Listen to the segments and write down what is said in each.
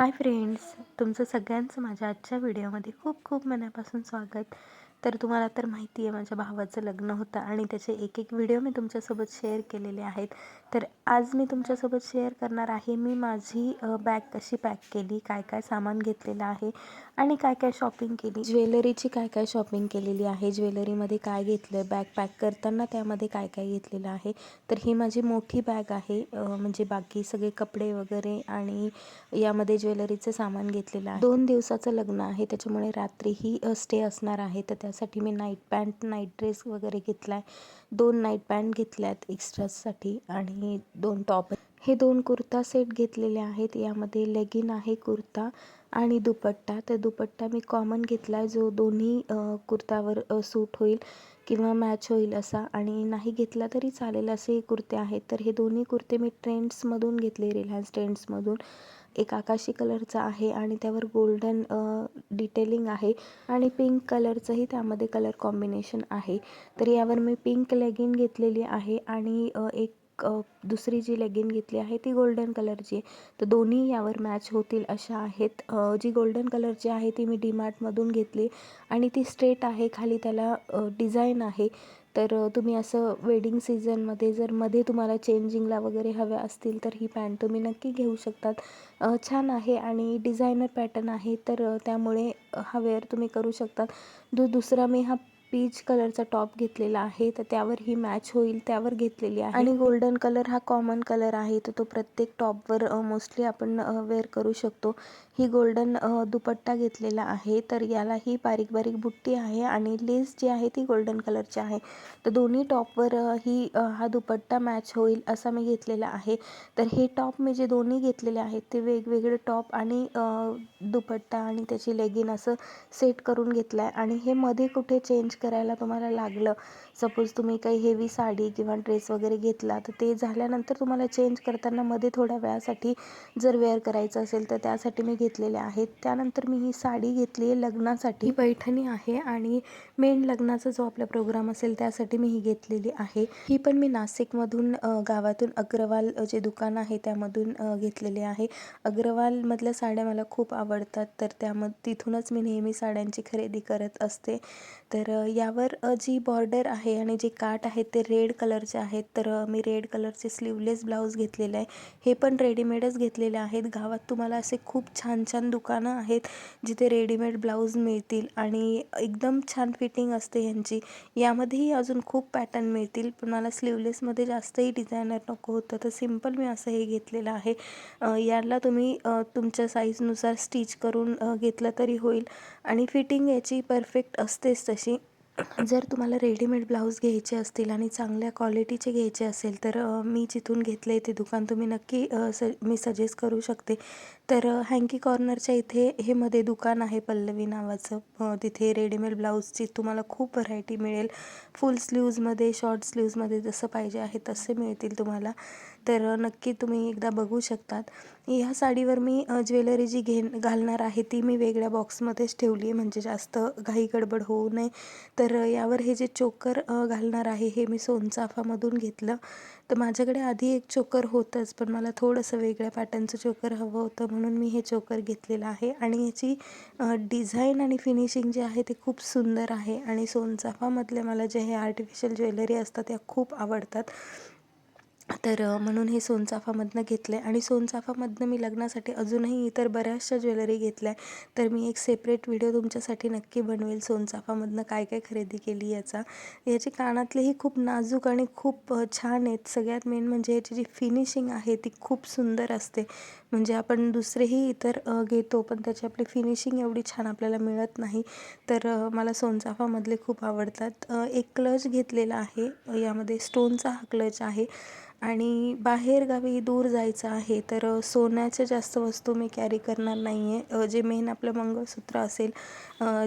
Hi friends तुमचं सगळ्यांचं माझ्या आजच्या व्हिडिओमध्ये खूप खूप मनापासून स्वागत. तर तुम्हाला तर माहिती आहे माझ्या भावाचं लग्न होतं आणि त्याचे एक एक व्हिडिओ मी तुमच्यासोबत शेअर केलेले आहेत. तर आज मी तुमच्यासोबत शेअर करणार आहे मी माझी बॅग कशी पॅक केली काय काय सामान घेतलेलं आहे आणि काय काय शॉपिंग केली. ज्वेलरीची काय काय शॉपिंग केलेली आहे ज्वेलरीमध्ये काय घेतलं आहे बॅग पॅक करताना त्यामध्ये काय काय घेतलेलं आहे. तर ही माझी मोठी बॅग आहे म्हणजे बाकी सगळे कपडे वगैरे आणि यामध्ये ज्वेलरीचं सामान घेतलेलं आहे. दोन दिवसाचं लग्न आहे त्याच्यामुळे रात्रीही स्टे असणार आहे तर त्यासाठी मी नाईट पॅन्ट नाईट ड्रेस वगैरे घेतला आहे दोन नाईट पॅन्ट घेतल्या आहेत एक्स्ट्रासाठी आणि दोन टॉप हे दोन कुर्ता सेट घेतलेले आहेत. यामध्ये लेगिन आहे कुर्ता आणि दुपट्टा. तर दुपट्टा मी कॉमन घेतला आहे जो दोन्ही कुर्तावर सूट होईल किंवा मॅच होईल असा. आणि नाही घेतला तरी चालेल. असे कुर्ते आहेत. तर हे दोन्ही कुर्ते मी ट्रेंड्समधून घेतले. रिलायन्स ट्रेंड्समधून एक आकाशी कलरचा आहे आणि त्यावर गोल्डन डिटेलिंग आहे आणि पिंक कलरचंही त्यामध्ये कलर कॉम्बिनेशन आहे. तर यावर मी पिंक लेगिन घेतलेली आहे आणि एक दुसरी जी लेगिन घेतली आहे ती गोल्डन कलरची आहे. तर दोन्ही यावर मॅच होतील अशा आहेत. जी गोल्डन कलरची आहे ती मी डीमार्टमधून घेतली आणि ती स्ट्रेट आहे. खाली त्याला डिझाईन आहे. तर तुम्ही असं वेडिंग सीझनमध्ये जर मध्ये तुम्हाला चेंजिंगला वगैरे हव्या असतील तर ही पॅन्ट तुम्ही नक्की घेऊ शकतात. छान आहे आणि डिझायनर पॅटर्न आहे तर त्यामुळे हा वेअर तुम्ही करू शकतात. दु दुसरा मी हा पीच कलरचा टॉप घेतलेला आहे तर त्यावर ही मॅच होईल त्यावर घेतलेली आहे. आणि गोल्डन कलर हा कॉमन कलर आहे तर तो प्रत्येक टॉपवर मोस्टली आपण वेअर करू शकतो. ही गोल्डन दुपट्टा घेतलेला आहे तर याला ही बारीक बारीक बुट्टी आहे आणि लेस जी आहे ती गोल्डन कलरची आहे. तर दोन्ही टॉपवर ही हा दुपट्टा मॅच होईल असा मी घेतलेला आहे. तर हे टॉप मी जे दोन्ही घेतलेले आहेत ते वेगवेगळे टॉप आणि दुपट्टा आणि त्याची लेगिन असं सेट करून घेतलं आहे आणि हे मध्ये कुठे चेंज करायला तुम्हाला लागलं. सपोज तुम्ही काही हेवी साडी किंवा ड्रेस वगैरे घेतला तर ते झाल्यानंतर तुम्हाला चेंज करताना मध्ये थोड्या वेळासाठी जर वेअर करायचं असेल तर त्यासाठी मी घेतलेले आहेत. त्यानंतर मी ही साडी घेतली आहे लग्नासाठी. पैठणी आहे आणि मेन लग्नाचा जो आपला प्रोग्राम असेल त्यासाठी मी ही घेतलेली आहे. ही पण मी नाशिकमधून गावातून अग्रवाल जे दुकान आहे त्यामधून घेतलेले आहे. अग्रवालमधल्या साड्या मला खूप आवडतात तर त्यामध्ये तिथूनच मी नेहमी साड्यांची खरेदी करत असते. तर यावर जी बॉर्डर आहे आणि जे काठ आहेत ते रेड कलरचे आहेत. तर मी रेड कलरचे स्लीवलेस ब्लाऊज घेतलेले आहे. हे पण रेडीमेडच घेतलेले आहेत. गावात तुम्हाला असे खूप छान छान दुकानं आहेत जिथे रेडीमेड ब्लाऊज मिळतील आणि एकदम छान फिटिंग असते ह्यांची. यामध्येही अजून खूप पॅटर्न मिळतील. पण मला स्लीवलेसमध्ये जास्तही डिझायनर नको होतं तर सिंपल मी असं हे घेतलेलं आहे. याला तुम्ही तुमच्या साईजनुसार स्टिच करून घेतलं तरी होईल. आणि फिटिंग याची परफेक्ट असतेच तशी. जर तुम्हाला रेडीमेड ब्लाऊज घ्यायचे असतील आणि चांगल्या क्वालिटीचे घ्यायचे असेल तर मी जिथून घेतले ते दुकान तुम्ही नक्की स मी सजेस्ट करू शकते. तर हँकी कॉर्नरच्या इथे हे मध्ये दुकान आहे पल्लवी नावाचं. तिथे रेडीमेड ब्लाऊजची तुम्हाला खूप व्हरायटी मिळेल. फुल स्लीव्जमध्ये शॉर्ट स्लीव्जमध्ये जसं पाहिजे आहे तसे मिळतील तुम्हाला. तर नक्की तुम्ही एकदा बघू शकतात. ह्या साडीवर मी ज्वेलरी जी घेण घालणार आहे ती मी वेगळ्या बॉक्समध्येच ठेवली आहे. म्हणजे जास्त घाई गडबड होऊ नये. तर यावर हे जे चोकर घालणार आहे हे मी सोनचाफामधून घेतलं. तर माझ्याकडे आधी एक चोकर होतंच पण मला थोडंसं वेगळ्या पॅटर्नचं चोकर हवं होतं म्हणून मी हे चोकर घेतलेलं आहे. आणि याची डिझाईन आणि फिनिशिंग जे आहे ते खूप सुंदर आहे. आणि सोनचाफामधले मला जे हे आर्टिफिशियल ज्वेलरी असतात त्या खूप आवडतात. तर म्हणून हे सोनचाफामधनं घेतलं आहे आणि सोनचाफामधनं मी लग्नासाठी अजूनही इतर बऱ्याचशा ज्वेलरी घेतल्या आहे तर मी एक सेपरेट व्हिडिओ तुमच्यासाठी नक्की बनवेल सोनचाफामधनं काय काय खरेदी केली याचा. याचे कानातलेही खूप नाजूक आणि खूप छान आहेत. सगळ्यात मेन म्हणजे याची जी फिनिशिंग आहे ती खूप सुंदर असते. म्हणजे आपण दुसरेही इतर घेतो पण त्याची आपली फिनिशिंग एवढी छान आपल्याला मिळत नाही. तर मला सोनचाफामधले खूप आवडतात. एक क्लच घेतलेला आहे. यामध्ये स्टोनचा हा क्लच आहे. आणि बाहेरगावी दूर जायचं आहे तर सोन्याच्या जास्त वस्तू मी कॅरी करणार नाही आहे जे मेन आपलं मंगळसूत्र असेल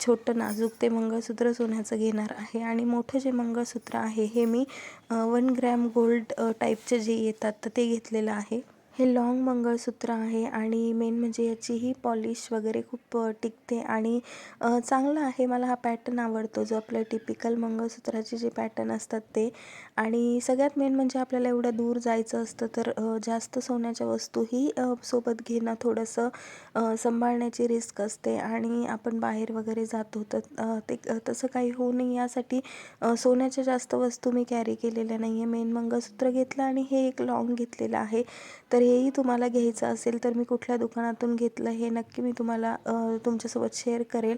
छोटं नाजूक ते मंगळसूत्र सोन्याचं घेणार आहे. आणि मोठं जे मंगळसूत्र आहे हे मी वन ग्रॅम गोल्ड टाईपचे जे येतात तर ते घेतलेलं आहे. हे लाँग मंगळसूत्र आहे आणि मेन म्हणजे याची ही पॉलिश वगैरे खूप टिकते आणि चांगला चांगलं आहे. मला हा पॅटर्न आवडतो जो आपल्या टिपिकल मंगळसूत्राचे जे पॅटर्न असतात ते. आणि सगळ्यात मेन म्हणजे आपल्याला एवढं दूर जायचं असतं तर जास्त सोन्याच्या वस्तूही सोबत घेणं थोडंसं सांभाळण्याची रिस्क असते आणि आपण बाहेर वगैरे जातो तर ते तसं काही होऊ नये यासाठी सोन्याच्या जास्त वस्तू मी कॅरी केलेल्या नाही आहे मेन मंगळसूत्र घेतलं आणि हे एक लॉंग घेतलेलं आहे. तर हेही तुम्हाला घ्यायचं असेल तर मी कुठल्या दुकानातून घेतलं हे नक्की मी तुम्हाला तुमच्यासोबत शेअर करेल.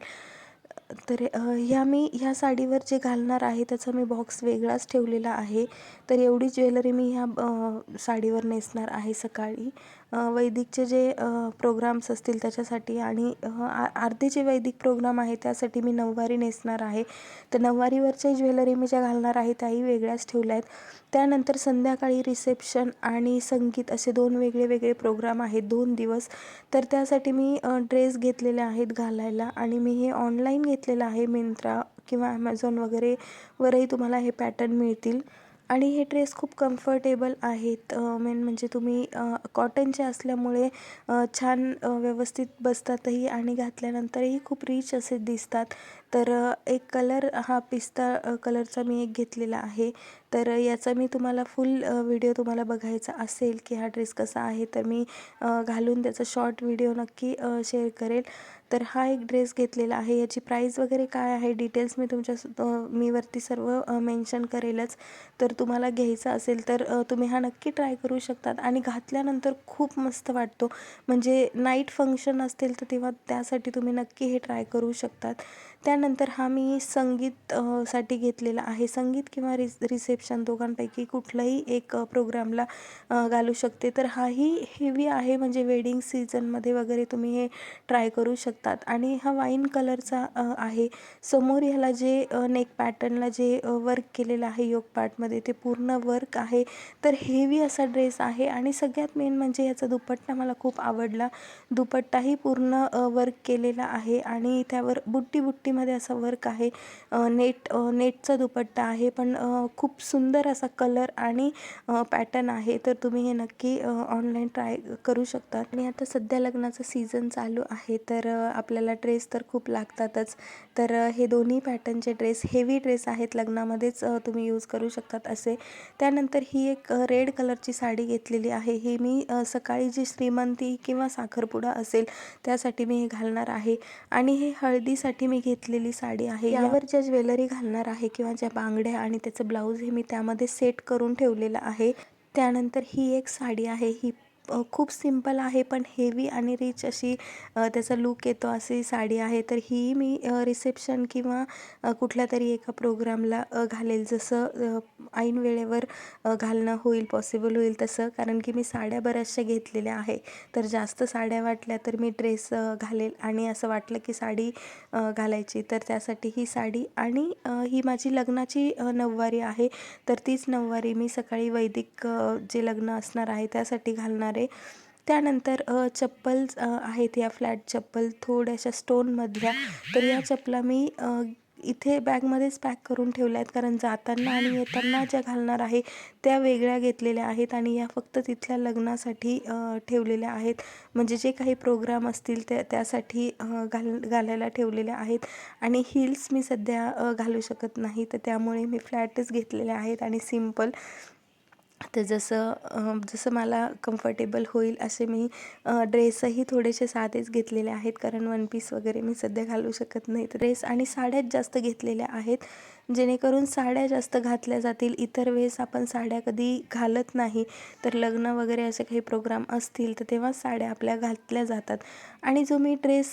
तर ह्या मी ह्या साडीवर जे घालणार आहे त्याचा मी बॉक्स वेगळाच ठेवलेला आहे. तर एवढी ज्वेलरी मी ह्या साडीवर नेसणार आहे सकाळी. वैदिकचे जे प्रोग्राम्स असतील त्याच्यासाठी आणि आ अर्धे जे वैदिक प्रोग्राम आहे त्यासाठी मी नऊवारी नेसणार आहे. तर नऊवारीवरच्या ज्वेलरी मी ज्या घालणार आहे त्याही वेगळ्याच ठेवल्या आहेत. त्यानंतर संध्याकाळी रिसेप्शन आणि संगीत असे दोन वेगळे वेगळे प्रोग्राम आहेत दोन दिवस. तर त्यासाठी मी ड्रेस घेतलेले आहेत घालायला आणि मी हे ऑनलाईन घेतलेलं आहे मिंत्रा किंवा ॲमेझॉन वगैरे वरही तुम्हाला हे पॅटर्न मिळतील. आणि हे ड्रेस खूप कम्फर्टेबल आहेत. मेन म्हणजे तुम्ही कॉटनचे असल्यामुळे छान व्यवस्थित बसतातही आणि घातल्यानंतरही खूप रिच असे दिसतात. तर एक कलर हा पिस्ता कलरचा मी एक घेतलेला आहे. तर याचा मी तुम्हाला फुल व्हिडिओ तुम्हाला बघायचा असेल की हा ड्रेस कसा आहे तर मी घालून त्याचा शॉर्ट व्हिडिओ नक्की शेअर करेल. तर हा एक ड्रेस घेतलेला आहे. याची प्राईस वगैरे काय आहे डिटेल्स मी तुमच्या मी वरती सर्व मेन्शन करेलच. तर तुम्हाला घ्यायचा असेल तर तुम्ही हा नक्की ट्राय करू शकतात आणि घातल्यानंतर खूप मस्त वाटतो. म्हणजे नाईट फंक्शन असतील तर तेव्हा त्यासाठी तुम्ही नक्की हे ट्राय करू शकतात. त्या त्यानंतर हा मी संगीत साठी घेतलेला आहे. संगीत किंवा रिस रिसेप्शन दोघांपैकी कुठलाही एक प्रोग्रामला घालू शकते. तर हाही हेवी आहे. म्हणजे वेडिंग सीझनमध्ये वगैरे तुम्ही हे ट्राय करू शकतात. आणि हा वाईन कलरचा आहे. समोर ह्याला जे नेक पॅटर्नला जे वर्क केलेलं आहे योग पार्टमध्ये ते पूर्ण वर्क आहे. तर हेवी असा ड्रेस आहे. आणि सगळ्यात मेन म्हणजे ह्याचा दुपट्टा मला खूप आवडला. दुपट्टाही पूर्ण वर्क केलेला आहे. आणि त्यावर बुट्टी बुट्टीमध्ये असं वर्क आहे. नेट नेटचा दुपट्टा आहे पण खूप सुंदर असा कलर आणि पॅटर्न आहे. तर तुम्ही हे नक्की ऑनलाईन ट्राय करू शकता. आणि आता सध्या लग्नाचं सीझन चालू आहे तर आपल्याला ड्रेस तर खूप लागतातच. तर हे दोन्ही पॅटर्नचे ड्रेस हेवी ड्रेस आहेत लग्नामध्येच तुम्ही यूज करू शकतात असे. त्यानंतर ही एक रेड कलरची साडी घेतलेली आहे. ही मी सकाळी जी श्रीमंती किंवा साखरपुडा असेल त्यासाठी मी हे घालणार आहे. आणि हे हळदीसाठी मी घेतले घेतलेली साडी आहे. यावर ज्या ज्वेलरी घालणार आहे किंवा ज्या बांगड्या आणि त्याचं ब्लाऊज हे मी त्यामध्ये सेट करून ठेवलेलं आहे. त्यानंतर ही एक साडी आहे. ही खूप सिंपल आहे पण हेवी आणि रिच अशी त्याचा लूक येतो अशी साडी आहे. तर ही मी रिसेप्शन किंवा कुठल्या तरी एका प्रोग्रामला घालेल. जसं ऐन वेळेवर घालणं होईल पॉसिबल होईल तसं. कारण की मी साड्या बऱ्याचशा घेतलेल्या आहे तर जास्त साड्या वाटल्या तर मी ड्रेस घालेल आणि असं वाटलं की साडी घालायची. तर त्यासाठी ही साडी आणि ही माझी लग्नाची नऊवारी आहे. तर तीच नऊवारी मी सकाळी वैदिक जे लग्न असणार आहे त्यासाठी घालणार आहे त्यानंतर चप्पल आहेत या फ्लॅट चप्पल थोड्याशा स्टोनमधल्या तर या चपला मी इथे बॅगमध्येच पॅक करून ठेवल्या आहेत. कारण जाताना आणि येताना ज्या घालणार आहे त्या वेगळ्या घेतलेल्या आहेत आणि या फक्त तिथल्या लग्नासाठी ठेवलेल्या आहेत. म्हणजे जे काही प्रोग्राम असतील त्या त्यासाठी घाल घालायला ठेवलेल्या आहेत. आणि हिल्स मी सध्या घालू शकत नाही. तर त्यामुळे मी फ्लॅटच घेतलेल्या आहेत आणि सिंपल तर जसं जसं मला कम्फर्टेबल होईल असे मी ड्रेसही थोडेसे साधेच घेतलेले आहेत. कारण वन पीस वगैरे मी सध्या घालू शकत नाही. ड्रेस आणि साड्याच जास्त घेतलेल्या आहेत. जेणेकरून साड्या जास्त घातल्या जातील. इतर वेळेस आपण साड्या कधी घालत नाही. तर लग्न वगैरे असे काही प्रोग्राम असतील तर तेव्हा साड्या आपल्या घातल्या जातात. आणि जो मी ड्रेस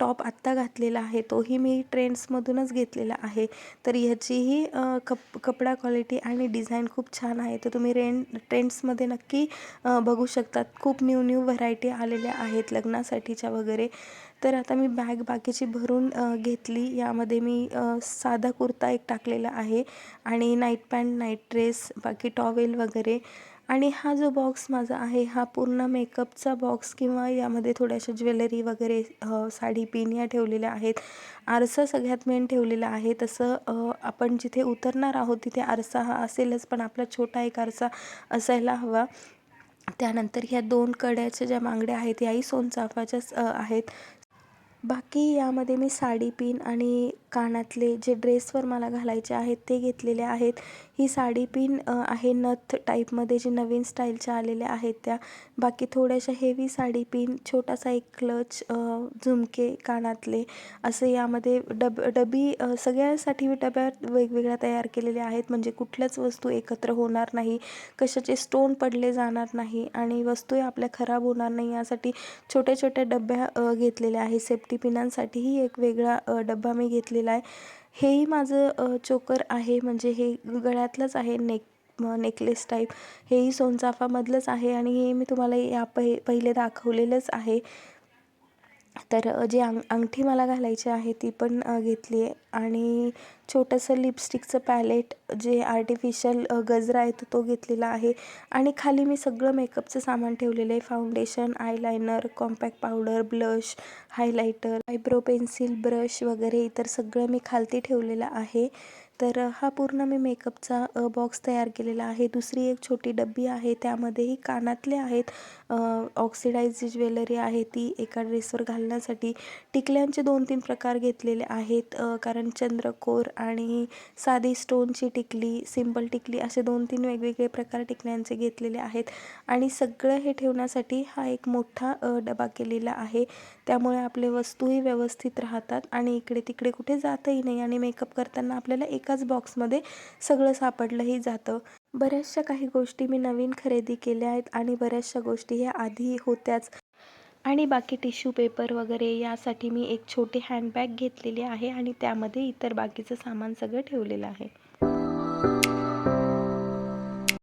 टॉप आत्ता घातलेला आहे तोही मी ट्रेंड्समधूनच घेतलेला आहे. तर ह्याचीही कप कपडा क्वालिटी आणि डिझाईन खूप छान आहे. तर तुम्ही रेन ट्रेंड्समध्ये नक्की बघू शकतात. खूप न्यू न्यू व्हरायटी आलेल्या आहेत लग्नासाठीच्या वगैरे. तर आता मी बॅग बाकीची भरून घेतली. यामध्ये मी साधा कुर्ता एक टाकलेला आहे आणि नाईट पॅन्ट नाईट ड्रेस बाकी टॉवेल वगैरे. आणि हा जो बॉक्स माझा आहे हा पूर्ण मेकअपचा बॉक्स किंवा यामध्ये थोड्याशा ज्वेलरी वगैरे साडी पिन या ठेवलेल्या आहेत. आरसा सगळ्यात मेन ठेवलेला आहे. तसं आपण जिथे उतरणार आहोत तिथे आरसा हा असेलच पण आपला छोटा एक आरसा असायला हवा. त्यानंतर ह्या दोन कड्याच्या ज्या मांगड्या आहेत याही सोनचाफाच्याच आहेत. बाकी यामध्ये मी साडी पिन आणि कानातले जे ड्रेसवर मला घालायचे आहेत ते घेतलेले आहेत. ही साडी पिन आहे नथ टाईपमध्ये जे नवीन स्टाईलच्या आलेल्या आहेत त्या. बाकी थोड्याशा हेवी साडी पिन छोटासा एक क्लच झुमके कानातले. असे यामध्ये डब डबी सगळ्यासाठी मी डब्यात वेगवेगळ्या तयार केलेल्या आहेत. म्हणजे कुठल्याच वस्तू एकत्र होणार नाही. कशाचे स्टोन पडले जाणार नाही. आणि वस्तू आपल्या खराब होणार नाही. यासाठी छोट्या छोट्या डब्या घेतलेल्या आहे सेफ्टी पिनांसाठीही एक वेगळा डब्बा मी घेतलेला आहे. हेही माझं चोकर आहे. म्हणजे हे गळ्यातलंच आहे नेक नेकलेस टाईप. हेही सोनचाफामधलंच आहे आणि हे मी तुम्हाला या पहि पहिले दाखवलेलंच आहे. तर जे जी अंग अंगठी मला घालायची आहे ती पण घेतली आहे. आणि छोटंसं लिपस्टिकचं पॅलेट जे आर्टिफिशियल गजरा आहे तो तो घेतलेला आहे. आणि खाली मी सगळं मेकअपचं सामान ठेवलेलं आहे. Foundation eyeliner compact powder blush highlighter eyebrow pencil brush वगैरे इतर सगळं मी खालती ठेवलेलं आहे. तर हा पूर्ण मी मेकअपचा बॉक्स तयार केलेला आहे. दुसरी एक छोटी डब्बी आहे त्यामध्येही कानातले आहेत ऑक्सिडाईज जी ज्वेलरी आहे ती एका ड्रेसवर घालण्यासाठी टिकल्यांचे दोन तीन प्रकार घेतलेले आहेत. कारण चंद्रकोर आणि साधी स्टोनची टिकली सिंपल टिकली असे दोन तीन वेगवेगळे प्रकार टिकल्यांचे घेतलेले आहेत. आणि सगळं हे ठेवण्यासाठी हा एक मोठा डबा केलेला आहे. त्यामुळे आपले वस्तूही व्यवस्थित राहतात आणि इकडे तिकडे कुठे जातही नाही आणि मेकअप करताना आपल्याला एकाच बॉक्समध्ये सगळं सापडलंही जातं. बऱ्याचशा काही गोष्टी मी नवीन खरेदी केल्या आहेत आणि बऱ्याचशा गोष्टी ह्या आधी होत्याच. आणि बाकी टिश्यू पेपर वगैरे यासाठी मी एक छोटी हँडबॅग घेतलेली आहे आणि त्यामध्ये इतर बाकीचं सामान सगळं ठेवलेलं आहे.